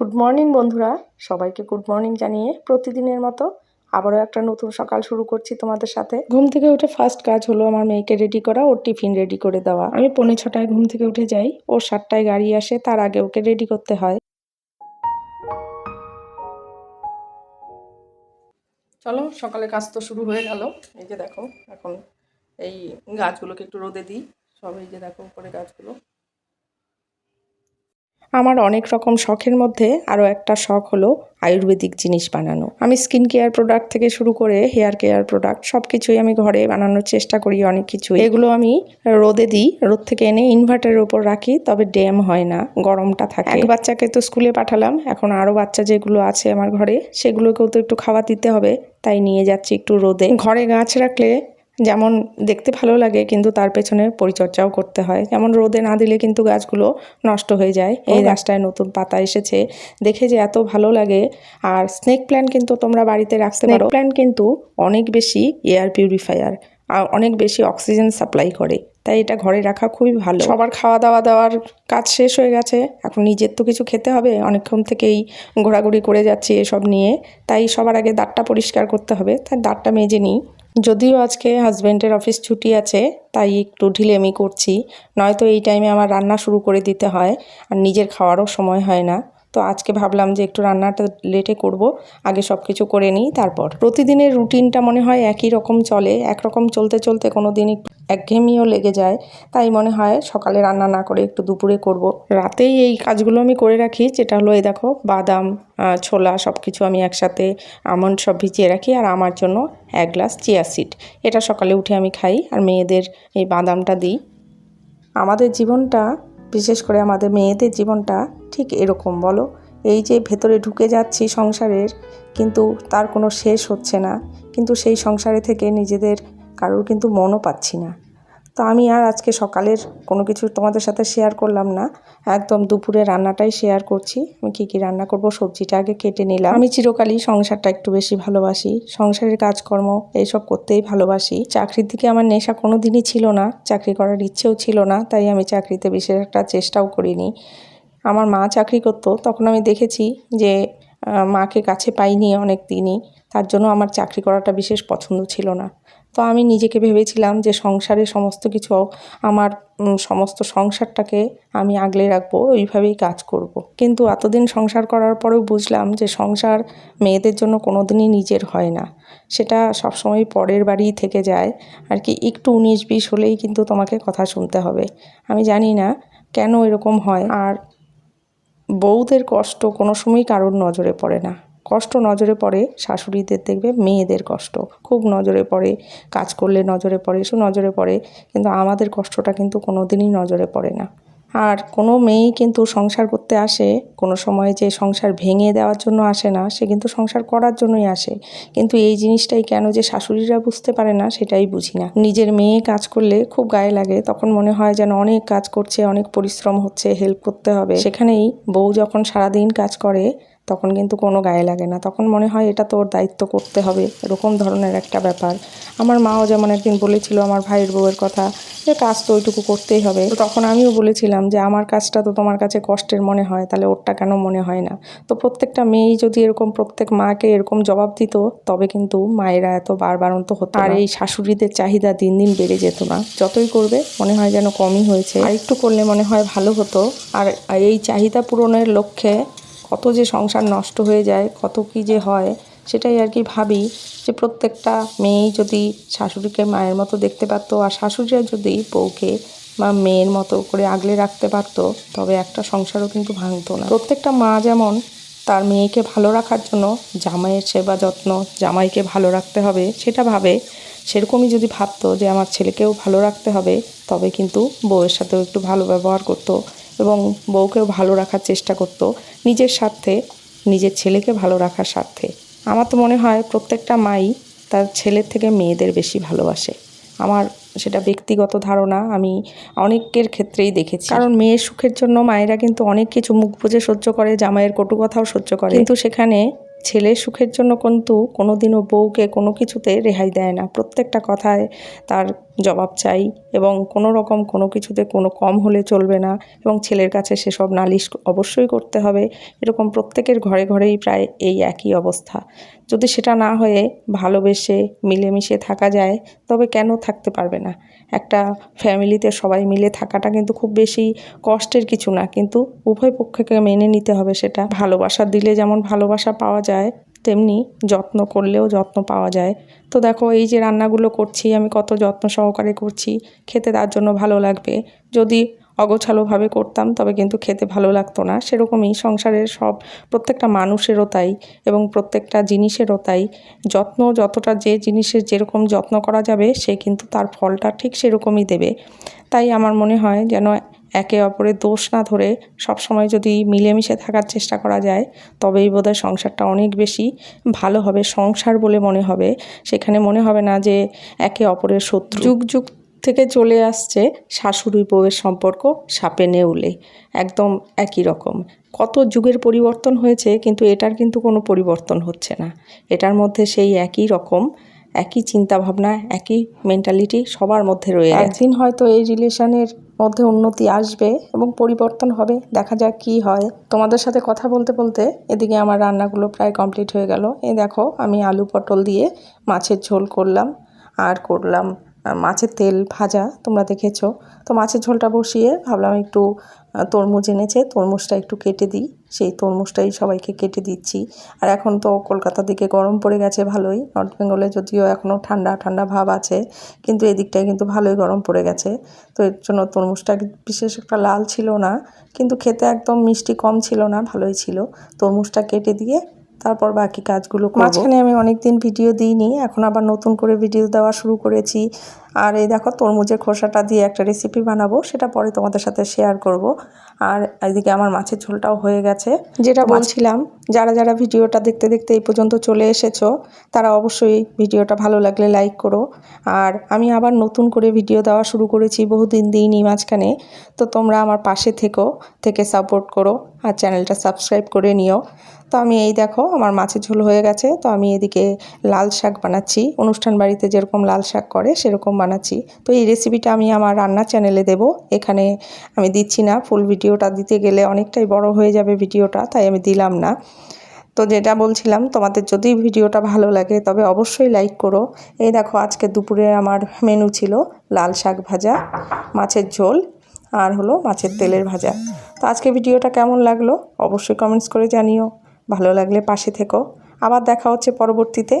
Good morning বন্ধুরা। সবাইকে good morning জানিয়ে প্রতিদিনের মতো আবারও একটা নতুন সকাল শুরু করছি তোমাদের সাথে। ঘুম থেকে উঠে ফার্স্ট কাজ হলো আমার মেয়েকে রেডি করা ওর টিফিন রেডি করে দেওয়া। আমি পৌনে ছটায় ঘুম থেকে উঠে যাই ওর সাতটায় গাড়ি আসে তার আগে ওকে রেডি করতে হয়। চলো সকালে কাজ তো শুরু হয়ে গেল। এই যে দেখো এখন এই গাছগুলোকে একটু রোদে দিই। সব এই যে দেখো উপরে গাছগুলো। আমার অনেক রকম শখের মধ্যে আরও একটা শখ হলো আয়ুর্বেদিক জিনিস বানানো। আমি স্কিন কেয়ার প্রোডাক্ট থেকে শুরু করে হেয়ার কেয়ার প্রোডাক্ট সব কিছুই আমি ঘরে বানানোর চেষ্টা করি অনেক কিছু এগুলো আমি রোদে দিই, রোদ থেকে এনে ইনভার্টারের উপর রাখি, তবে ড্যাম হয় না, গরমটা থাকে। এক বাচ্চাকে তো স্কুলে পাঠালাম, এখন আরও বাচ্চা যেগুলো আছে আমার ঘরে, সেগুলোকেও তো একটু খাওয়া দিতে হবে, তাই নিয়ে যাচ্ছি একটু রোদে। ঘরে গাছ রাখলে যেমন দেখতে ভালো লাগে কিন্তু তার পেছনে পরিচর্যাও করতে হয়। যেমন রোদে না দিলে কিন্তু গাছগুলো নষ্ট হয়ে যায়। এই গাছটায় নতুন পাতা এসেছে। দেখে যে এত ভালো লাগে। আর স্নেক প্ল্যান্ট কিন্তু তোমরা বাড়িতে রাখতে পারো। প্ল্যান্ট কিন্তু অনেক বেশি এয়ার পিউরিফায়ার আর অনেক বেশি অক্সিজেন সাপ্লাই করে। তাই এটা ঘরে রাখা খুবই ভালো। সবার খাওয়া দাওয়া দাওয়ার কাজ শেষ হয়ে গেছে। এখন নিজের তো কিছু খেতে হবে। অনেকক্ষণ থেকেই ঘোরাঘুরি করে যাচ্ছি এসব নিয়ে। তাই সবার আগে দাঁতটা পরিষ্কার করতে হবে। তাই দাঁতটা মেজে নিই। যদিও আজকে হাজব্যান্ডের অফিস ছুটি আছে, তাই একটু ঢিলেমি করছি। নয়তো এই টাইমে আমার রান্না শুরু করে দিতে হয়, আর নিজের খাওয়ারও সময় হয় না। তো আজকে ভাবলাম যে একটু রান্নাটা লেটে করব, আগে সব কিছু করে নিই, তারপর। প্রতিদিনের রুটিনটা মনে হয় একই রকম চলে, একরকম চলতে চলতে কোনো দিন একঘেয়েমিও লেগে যায়। তাই মনে হয় সকালে রান্না না করে একটু দুপুরে করব। রাতেই এই কাজগুলো আমি করে রাখি, যেটা হলো এই দেখো, বাদাম ছোলা সব কিছু আমি একসাথে আমন্ড সব ভিজিয়ে রাখি আর আমার জন্য এক গ্লাস চিয়া সিড। এটা সকালে উঠে আমি খাই আর মেয়েদের এই বাদামটা দিই। আমাদের জীবনটা, বিশেষ করে আমাদের মেয়েদের জীবনটা ঠিক এরকম, বলো? এই যে ভেতরে ঢুকে যাচ্ছি সংসারের, কিন্তু তার কোনো শেষ হচ্ছে না। কিন্তু সেই সংসারে থেকে নিজেদের কারোর কিন্তু মনও পাচ্ছি না। তো আমি আর আজকে সকালের কোনো কিছু তোমাদের সাথে শেয়ার করলাম না। একদম দুপুরে রান্নাটাই শেয়ার করছি। আমি কী কী রান্না করব, সবজিটা আগে কেটে নিলাম। আমি চিরকালই সংসারটা একটু বেশি ভালোবাসি। সংসারের কাজকর্ম এইসব করতেই ভালোবাসি। চাকরির দিকে আমার নেশা কোনো দিনই ছিল না। চাকরি করার ইচ্ছেও ছিল না, তাই আমি চাকরিতে বিশেষ একটা চেষ্টাও করিনি। আমার মা চাকরি করতো, তখন আমি দেখেছি যে মাকে কাছে পাইনি অনেক দিনই। তার জন্য আমার চাকরি করাটা বিশেষ পছন্দ ছিল না। তো আমি নিজেকে ভেবেছিলাম যে সংসারে সমস্ত কিছু আমার সমস্ত সংসারটাকে আমি আগলে রাখব, ওইভাবেই কাজ করব। কিন্তু এতদিন সংসার করার পরেও বুঝলাম যে সংসার মেয়েদের জন্য কোনো দিনই নিজের হয় না। সেটা সবসময় পরের বাড়িই থেকে যায়। আর কি একটু উনিশ বিশ হলেই কিন্তু তোমাকে কথা শুনতে হবে। আমি জানি না কেন এরকম হয়। আর বউদের কষ্ট কোনো সময়ই কারোর নজরে পড়ে না। কষ্ট নজরে পড়ে, শাশুড়িদের দেখবে মেয়েদের কষ্ট। খুব নজরে পড়ে, কাজ করলে নজরে পড়ে, এসব নজরে পড়ে, কিন্তু আমাদের কষ্টটা কিন্তু কোনো দিনই নজরে পড়ে না। আর কোনো মেয়েই কিন্তু সংসার করতে আসে, কোনো সময় যে সংসার ভেঙে দেওয়ার জন্য আসে না, সে কিন্তু সংসার করার জন্যই আসে। কিন্তু এই জিনিসটাই কেন যে শাশুড়িরা বুঝতে পারে না, সেটাই বুঝি না। নিজের মেয়ে কাজ করলে খুব গায়ে লাগে, তখন মনে হয় যেন অনেক কাজ করছে, অনেক পরিশ্রম হচ্ছে, হেল্প করতে হবে। সেখানেই বউ যখন সারাদিন কাজ করে তখন কিন্তু কোনো গায়ে লাগে না। তখন মনে হয় এটা তোর দায়িত্ব করতে হবে, এরকম ধরনের একটা ব্যাপার। আমার মাও যেমন একদিন বলেছিল আমার ভাইয়ের বউয়ের কথা যে, কাজ তো ওইটুকু করতেই হবে। তো তখন আমিও বলেছিলাম যে, আমার কাজটা তো তোমার কাছে কষ্টের মনে হয়, তাহলে ওরটা কেন মনে হয় না? তো প্রত্যেকটা মেয়েই যদি এরকম প্রত্যেক মাকে এরকম জবাব দিত, তবে কিন্তু মায়েরা এত বারবার বারবারন্ত হতো আর এই শাশুড়িদের চাহিদা দিন দিন বেড়ে যেত না। যতই করবে, মনে হয় যেন কমই হয়েছে। আর একটু করলে মনে হয় ভালো হতো। আর এই চাহিদা পূরণের লক্ষ্যে কত যে সংসার নষ্ট হয়ে যায়, কত কী যে হয়, সেটাই আর কি ভাবি যে প্রত্যেকটা মেয়েই যদি শাশুড়িকে মায়ের মতো দেখতে পারতো আর শাশুড়িরা যদি বউকে বা মেয়ের মতো করে আগলে রাখতে পারতো, তবে একটা সংসারও কিন্তু ভাঙতো না। প্রত্যেকটা মা যেমন তার মেয়েকে ভালো রাখার জন্য জামাইয়ের সেবা যত্ন, জামাইকে ভালো রাখতে হবে, সেটা ভাবে, সেরকমই যদি ভাবতো যে আমার ছেলেকেও ভালো রাখতে হবে, তবে কিন্তু বউয়ের সাথেও একটু ভালো ব্যবহার করতো। এবং বউকেও ভালো রাখার চেষ্টা করতো। নিজের স্বার্থে নিজের ছেলেকে ভালো রাখার স্বার্থে। আমার তো মনে হয় প্রত্যেকটা মাই তার ছেলের থেকে মেয়েদের বেশি ভালোবাসে। আমার সেটা ব্যক্তিগত ধারণা আমি অনেকের ক্ষেত্রেই দেখেছি। কারণ মেয়ের সুখের জন্য মায়েরা কিন্তু অনেক কিছু মুখ বুঝে সহ্য করে জামাইয়ের কটু কথাও সহ্য করে। কিন্তু সেখানে ছেলের সুখের জন্য কিন্তু কোনোদিনও বউকে কোনো কিছুতে রেহাই দেয় না। প্রত্যেকটা কথায় তার জবাব চাই এবং কোনো রকম কোনো কিছুতে কোনো কম হলে চলবে না এবং ছেলের কাছে সেসব নালিশ অবশ্যই করতে হবে। এরকম প্রত্যেকের ঘরে ঘরেই প্রায় এই একই অবস্থা। যদি সেটা না হয়ে ভালোবেসে মিলেমিশে থাকা যায়, তবে কেন থাকতে পারবে না? একটা ফ্যামিলিতে সবাই মিলে থাকাটা কিন্তু খুব বেশি কষ্টের কিছু না, কিন্তু উভয় পক্ষকে মেনে নিতে হবে সেটা। ভালোবাসা দিলে যেমন ভালোবাসা পাওয়া যায় তেমনি যত্ন করলেও যত্ন পাওয়া যায়। তো দেখো, এই যে রান্নাগুলো করছি, আমি কত যত্ন সহকারে করছি, খেতে তার জন্য ভালো লাগবে। যদি অগোছালোভাবে করতাম, তবে কিন্তু খেতে ভালো লাগতো না। সেরকমই সংসারের সব, প্রত্যেকটা মানুষেরও তাই এবং প্রত্যেকটা জিনিসেরও তাই। যত্ন যতটা যে জিনিসের যেরকম যত্ন করা যাবে, সে কিন্তু তার ফলটা ঠিক সেরকমই দেবে। তাই আমার মনে হয় যেন একে অপরের দোষ না ধরে সবসময় যদি মিলেমিশে থাকার চেষ্টা করা যায়, তবেই বোধহয় সংসারটা অনেক বেশি ভালো হবে, সংসার বলে মনে হবে। সেখানে মনে হবে না যে একে অপরের শত্রু। যুগ যুগ থেকে চলে আসছে শাশুড়ি বউয়ের সম্পর্ক সাপে নেউলে। একদম একই রকম। কত যুগের পরিবর্তন হয়েছে, কিন্তু এটার কিন্তু কোনো পরিবর্তন হচ্ছে না। এটার মধ্যে সেই একই রকম একই চিন্তা ভাবনা একই মেন্টালিটি সবার মধ্যে রয়ে একদিন হয়তো এই রিলেশনের মধ্যে উন্নতি আসবে এবং পরিবর্তন হবে, দেখা যাক কি হয়। তোমাদের সাথে কথা বলতে বলতে এদিকে আমার রান্নাগুলো প্রায় কমপ্লিট হয়ে গেল। এই দেখো, আমি আলু পটল দিয়ে মাছের ঝোল করলাম, আর করলাম মাছের তেল ভাজা, তোমরা দেখেছ। তো মাছের ঝোলটা বসিয়ে ভাবলাম একটু তরমুজ এনেছে, তরমুজটা একটু কেটে দিই। সেই তরমুজটাই সবাইকে কেটে দিচ্ছি। আর এখন তো কলকাতার দিকে গরম পড়ে গেছে ভালোই। নর্থ বেঙ্গলে যদিও এখনও ঠান্ডা ঠান্ডা ভাব আছে, কিন্তু এদিকটায় কিন্তু ভালোই গরম পড়ে গেছে। তো এর জন্য তরমুজটা বিশেষ একটা লাল ছিল না, কিন্তু খেতে একদম মিষ্টি কম ছিল না, ভালোই ছিল। তরমুজটা কেটে দিয়ে তারপর বাকি কাজগুলো মাঝখানে আমি অনেক দিন ভিডিও দিইনি এখন আবার নতুন করে ভিডিও দেওয়া শুরু করেছি। আর এই দেখো তরমুজের খোসাটা দিয়ে একটা রেসিপি বানাবো সেটা পরে তোমাদের সাথে শেয়ার করব। আর এদিকে আমার মাছের ঝোলটাও হয়ে গেছে। যেটা বলছিলাম যারা যারা ভিডিওটা দেখতে দেখতে এই পর্যন্ত চলে এসেছ তারা অবশ্যই ভিডিওটা ভালো লাগলে লাইক করো। আর আমি আবার নতুন করে ভিডিও দেওয়া শুরু করেছি বহুদিন দিইনি মাঝখানে। তো তোমরা আমার পাশে থেকো থেকে সাপোর্ট করো আর চ্যানেলটা সাবস্ক্রাইব করে নিও। তো আমি এই দেখো, আমার মাছের ঝোল হয়ে গেছে। তো আমি এদিকে লাল শাক বানাচ্ছি। অনুষ্ঠান বাড়িতে যেরকম লাল শাক করে, সেরকম বানাচ্ছি। তো এই রেসিপিটা আমি আমার রান্নার চ্যানেলে দেব। এখানে আমি দিচ্ছি না ফুল ভিডিওটা দিতে গেলে অনেকটাই বড় হয়ে যাবে ভিডিওটা তাই আমি দিলাম না। তো যেটা বলছিলাম, তোমাদের যদি ভিডিওটা ভালো লাগে, তবে অবশ্যই লাইক করো। এই দেখো, আজকে দুপুরে আমার মেনু ছিল লাল শাক ভাজা, মাছের ঝোল, আর হলো মাছের তেলের ভাজা। তো আজকে ভিডিওটা কেমন লাগল? অবশ্যই কমেন্টস করে জানিও। ভালো লাগলে পাশে থেকো। আবার দেখা হচ্ছে পরবর্তীতে।